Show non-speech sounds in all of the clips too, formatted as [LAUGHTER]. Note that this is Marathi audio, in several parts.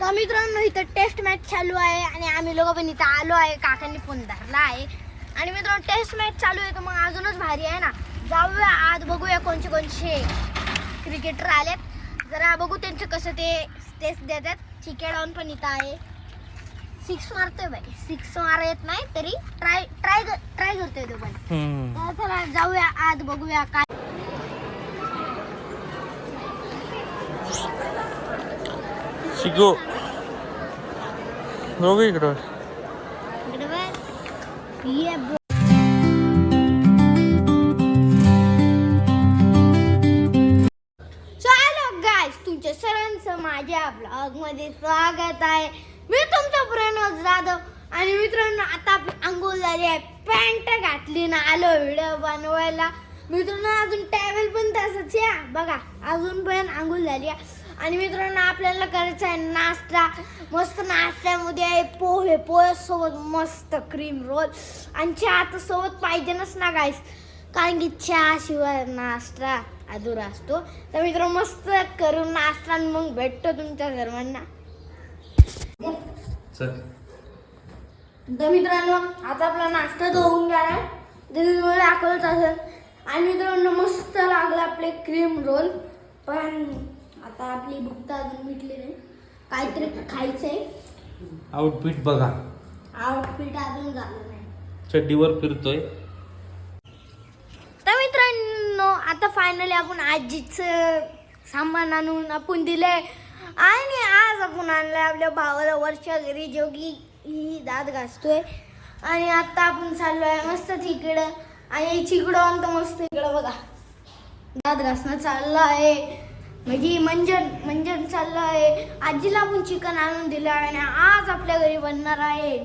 तर मित्रांनो इथं टेस्ट मॅच चालू आहे आणि आम्ही लोक पण इथं आलो आहे. काकांनी फोन धरला आहे. आणि मित्रांनो टेस्ट मॅच चालू आहे तर मग अजूनच भारी आहे ना? जाऊया आज बघूया कोणचे कोणचे क्रिकेटर आलेत. जरा बघू त्यांचं कसं ते टेस्ट देतात. चिके डाऊन पण इथं आहे. सिक्स मारतोय बाई. सिक्स मारा येत नाही तरी ट्राय ट्राय ट्राय करतोय तो पण. तर चला जाऊया आज बघूया काय शिकू बघू इकडं तुमच्या सरांचं माझ्या ब्लॉगमध्ये स्वागत आहे मी तुमचा प्रणव जाधव आणि मित्रांनो आता आपली आंघोळ झाली आहे पॅन्ट घातली ना आलो व्हिडिओ बनवायला मित्रांनो अजून टॅवेल पण तसंच या बघा अजून पण आंघोळ झाली आहे आणि मित्रांनो आपल्याला करायचा आहे नाश्ता. मस्त नाश्त्यामध्ये आहे पोहे पोहे सोबत मस्त क्रीम रोल आणि चहा तर सोबत पाहिजेच ना गाईस कारण की चहा शिवाय नाश्ता अधुरा असतो. तर मित्र मस्त करून नाश्ता आणि मग भेटतो तुमच्या सर्वांना. तर मित्रांनो आता आपला नाश्ता तर होऊन गेला तुम्हाला असेल. आणि मित्रांनो मस्त लागला आपले क्रीम रोल पण आता आपली भूक तर अजून मिटली नाही. काहीतरी खायचंय. आउटफिट बघा. आउटफिट अजून झालं नाही. चड्डीवर फिरतोय. तर मित्रांनो आता फायनली आपण आजीचं सामान आणून आपण दिलंय. आणि आज आपण आणलंय आपल्या भावाला वरच्या घरी जोगी ही दात घासतोय. आणि आता आपण चाललोय मस्त तिकडं. आणि चिकडं आणतो मस्त इकडं बघा. दात घासणं चाललं आहे म्हणजे मंजन मंजन चाललं आहे आजीला पण चिकन आणून दिलं आहे आणि आज आपल्या घरी बनणार आहे.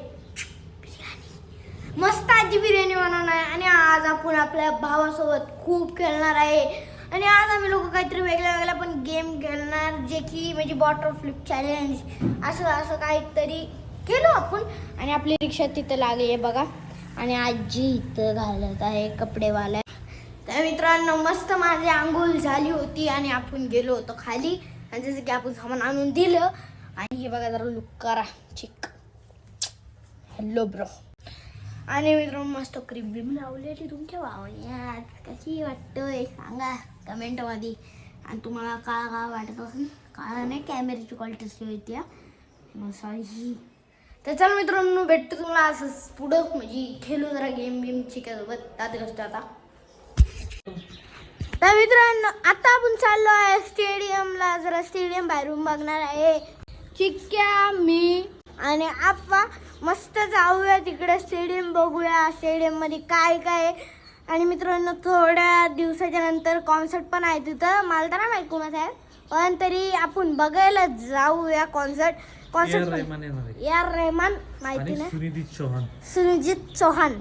मस्त आजी बिर्याणी बनवणार आहे आणि आज आपण आपल्या भावासोबत खूप खेळणार आहे. आणि आज आम्ही लोक काहीतरी वेगळ्या वेगळ्या पण गेम खेळणार जे की म्हणजे बॉटर फ्लिप चॅलेंज असं असं काहीतरी केलो आपण. आणि आपली रिक्षा तिथं लागली आहे बघा. आणि आजी इथं घालत आहे कपडेवाल्या. तर मित्रांनो मस्त माझी आंघोळ झाली होती आणि आपण गेलो होतो खाली. आणि जसं की आपण सामान आणून दिलं. आणि हे बघा जरा लुक करा. चिक हॅलो ब्रो आणि मित्रांनो मस्त क्रीम बिम लावलेली तुमच्या भावण्यात कशी वाटतोय सांगा कमेंटमध्ये आणि तुम्हाला काळा काळा वाटत असेल? काळा नाही कॅमेऱ्याची क्वालिटी होती मग सॉरी तर चल मित्रांनो भेटतो तुम्हाला असंच पुढं. म्हणजे खेळू जरा गेम बिम शिकायसोबत दादी गोष्ट आता. तर मित्रांनो आता आपण चाललो आहे स्टेडियमला. जरा स्टेडियम बाहेरून बघणार आहे. चिक्क्या मी आणि आप्पा मस्त जाऊया तिकडे स्टेडियम बघूया. स्टेडियममध्ये काय काय आहे. आणि मित्रांनो थोड्या दिवसाच्या नंतर कॉन्सर्ट पण आहे तिथं. मला तर नाही माहीत आहे. पण तरी आपण बघायला जाऊया कॉन्सर्ट कॉन्सर्ट रहमान येणार आहे. या रेहमान माहिती नाही. सुनिधी चौहान. सुनिजित चौहान.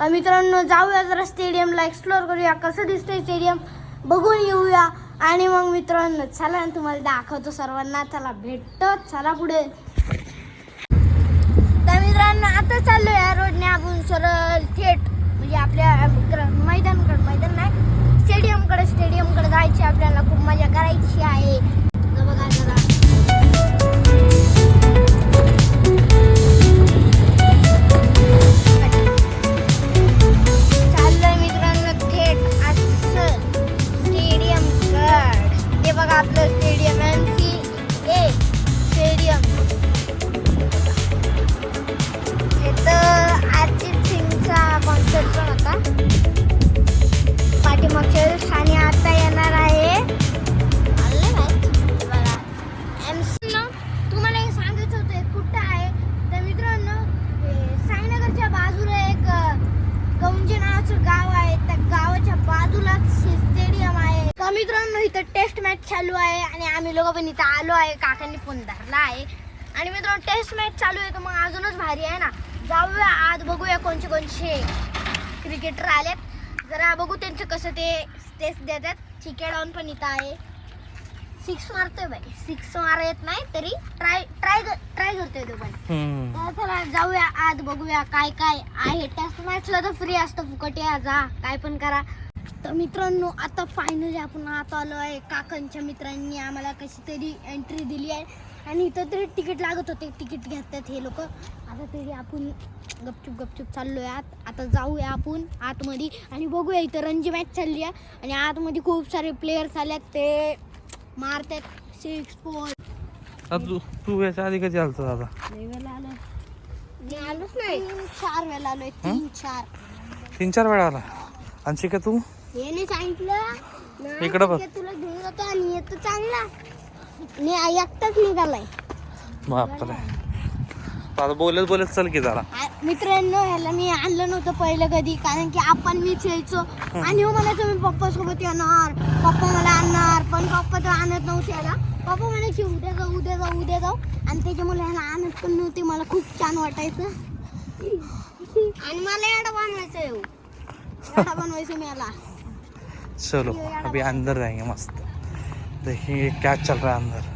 मित्रांनो जाऊया जरा स्टेडियमला एक्सप्लोअर करूया. कसं दिसतंय स्टेडियम बघून येऊया. आणि मग मित्रांनो चला ना तुम्हाला दाखवतो सर्वांना. चला भेटतो. चला पुढे. तर मित्रांनो आता चाललो या रोडने आपण सरळ थेट म्हणजे आपल्या मैदानकडे मैदान नाही स्टेडियमकडे स्टेडियमकडे जायचे आपल्याला खूप मजा करायची आहे. बघा जरा. मित्रांनो इथं टेस्ट मॅच चालू आहे आणि आम्ही लोक पण इथं आलो आहे. काकांनी फोन धरला आहे. आणि मित्रांनो टेस्ट मॅच चालू आहे तर मग अजूनच भारी आहे ना? जाऊया आज बघूया कोणचे कोणचे क्रिकेटर आलेत. जरा बघू त्यांचं कसं ते टेस्ट देतात. चिके डाऊन पण इथं आहे. सिक्स मारतोय बाई. सिक्स मारा येत नाही तरी ट्राय ट्राय ट्राय करतोय तो पण. चला जाऊया आज बघूया काय काय आहे. टेस्ट मॅचला तर फ्री असतं. फुकट या जा. काय पण करा. तर मित्रांनो आता फायनली आपण आता आलो आहे. काकांच्या मित्रांनी आम्हाला कशी तरी एंट्री दिली आहे. आणि इथं तरी तिकीट लागत होते. तिकीट घेतात हे लोक. आता तरी आपण गपचूप गपचूप चाललोय आत. आता जाऊया आपण आतमध्ये. आणि बघूया इथं रणजी मॅच चालली आहे. आणि आतमध्ये खूप सारे प्लेयर्स आल्यात. ते मारतात. सिक्स फोर तू तू याच्या आधी कधी आलतो दादा? वेळेला आलो. मी आलोच नाही. चार वेळेला आलोय. तीन चार. तीन चार वेळा आला. आणि शिका तू? याने सांगितलं इकडं बघ. तुला घेऊन जातो आणि येतो चांगला. मी एकटाच निघालाय. बापरे. आता बोलत बोलत चल की जरा. मित्रांनो ह्याला मी आणलं नव्हतं पहिलं कधी कारण की आपण मीच यायचो आणि हो म्हणायचो मी पप्पा सोबत येणार. पप्पा मला आणणार पण पप्पा तर आणत नव्हते याला. पप्पा म्हणायचे उद्या जाऊ उद्या जाऊ उद्या जाऊ. आणि त्याच्यामुळे ह्याला आणत पण नव्हते मला खूप छान वाटायचं. [LAUGHS] आणि मला याडा बनवायचं येऊ याडा बनवायचं मी याला. चलो अभी अंदर जाएंगे मस्त। देखिए क्या चल रहा है अंदर।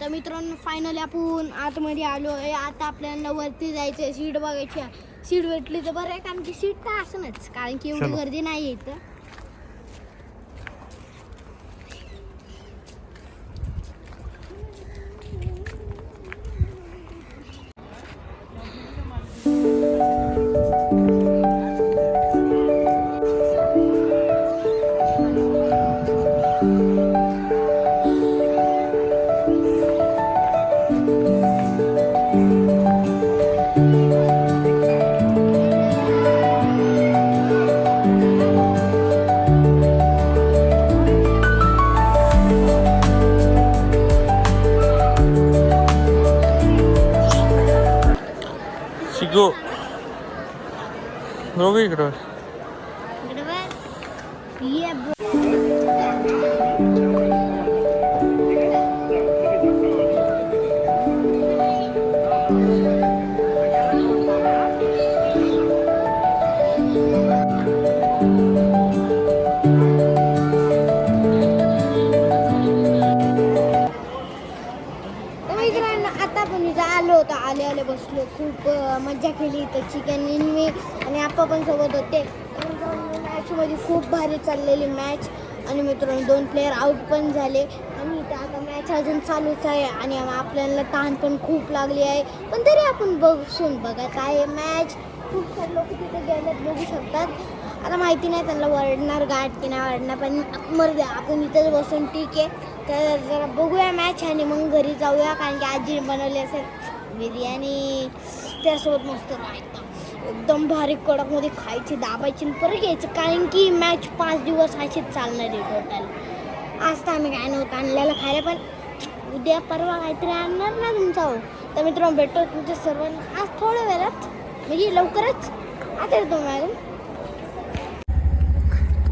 तर मित्रांनो फायनली आपण आतमध्ये आलो आहे. आता आपल्याला वरती जायचं सीट बघायची सीट भेटली तर बरं आहे कारण की सीट तर असणच कारण की एवढी. गर्दी नाही आहे इथं शिको बघू. इकडं चिकन इन मी आणि आप्पा पण सोबत होते. मॅचमध्ये खूप भारी चाललेली मॅच आणि मित्रांनो दोन प्लेअर आउट पण झाले. आणि इथं आता मॅच अजून चालूच आहे आणि आपल्याला ताण पण खूप लागली आहे. पण तरी आपण बघून बघत आहे मॅच. खूप सारे लोक तिथे गेल्यात बघू शकतात. आता माहिती नाही त्यांना वरडणार गाठ की नाही वरडणार पण मर द्या आपण इथेच बसून ठीक आहे. तर जरा बघूया मॅच आणि मग घरी जाऊया कारण की आजी बनवली असेल बिर्याणी. त्यासोबत मस्त रायता एकदम भारी कडकमध्ये खायची दाबायची आणि परत घ्यायचं कारण की मॅच पाच दिवस अशीच चालणार आहे टोटल आज तर आम्ही काय नव्हतं आणलेलं खायला पण उद्या परवा काहीतरी आणणार ना तुमचा तर मित्रांनो भेटतो तुमच्या सर्वांना. आज थोड्या वेळात म्हणजे लवकरच. आता येतो मॅडम.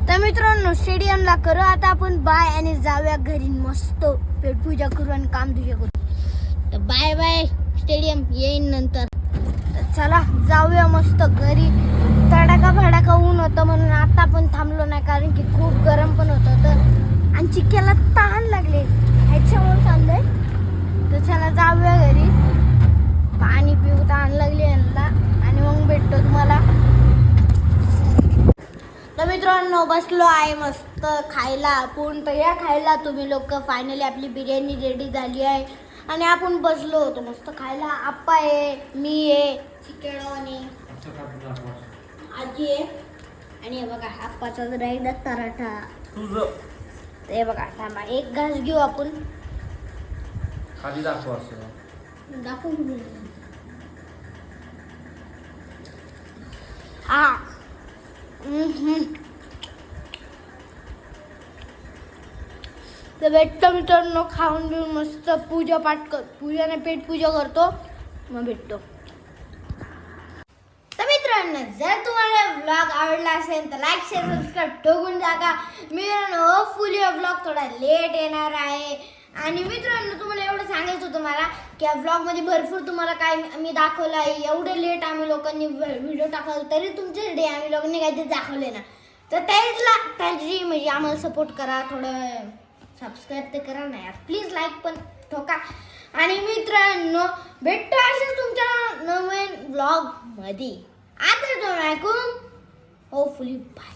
तर मित्रांनो स्टेडियमला करू. आता आपण बाय आणि जाऊया घरी. मस्त पेटपूजा करू आणि काम तुझ्या करू. तर बाय बाय स्टेडियम येईन नंतर. चला जाऊया मस्त घरी. तडाका भडाका ऊन होतं म्हणून आता पण थांबलो नाही कारण की खूप गरम पण होतं तर आणि चिक्क्याला तहान लागले. ह्याच्यामुळे चाललंय. तर चला जाऊया घरी. पाणी पिऊ तहान लागली यांना. आणि मग भेटतो तुम्हाला. तर मित्रांनो बसलो आहे मस्त खायला. आपण तर या खायला तुम्ही लोक. फायनली आपली बिर्याणी रेडी झाली आहे. आणि आपण बसलो होतो मस्त खायला. आप्पा आहे मी आहे. चिकन आणि आजी आहे. आणि हे बघा आप्पाचा जरा एकदा तराठा हे बघा थांबा एक घास घेऊ आपण. खाली दाखव दाखवून घेऊ. हा. तर भेटतो मित्रांनो खाऊन घेऊन मस्त पूजा पाठ कर पूजाने पेट पूजा करतो. मग भेटतो. मित्रांनो जर तुम्हाला ब्लॉग आवडला असेल तर लाईक शेअर सबस्क्राईब ठोकून टाका. मित्रांनो फुल ब्लॉग थोडा लेट येणार आहे. आणि मित्रांनो तुम्हाला एवढं सांगायचं होतं मला की या ब्लॉगमध्ये भरपूर तुम्हाला काय मी दाखवलं आहे. एवढं लेट आम्ही लोकांनी व्हिडिओ टाकला तरी तुमचे डे आम्ही लोकांनी काहीतरी दाखवले ना. तर त्याला त्यांची म्हणजे आम्हाला सपोर्ट करा थोडं सबस्क्राईब तर करा ना यार. प्लीज लाईक पण ठोका. आणि मित्रांनो भेटतो असेच तुमच्या नवीन ब्लॉग मध्ये आता जाऊन ऐकून होपफुली बाय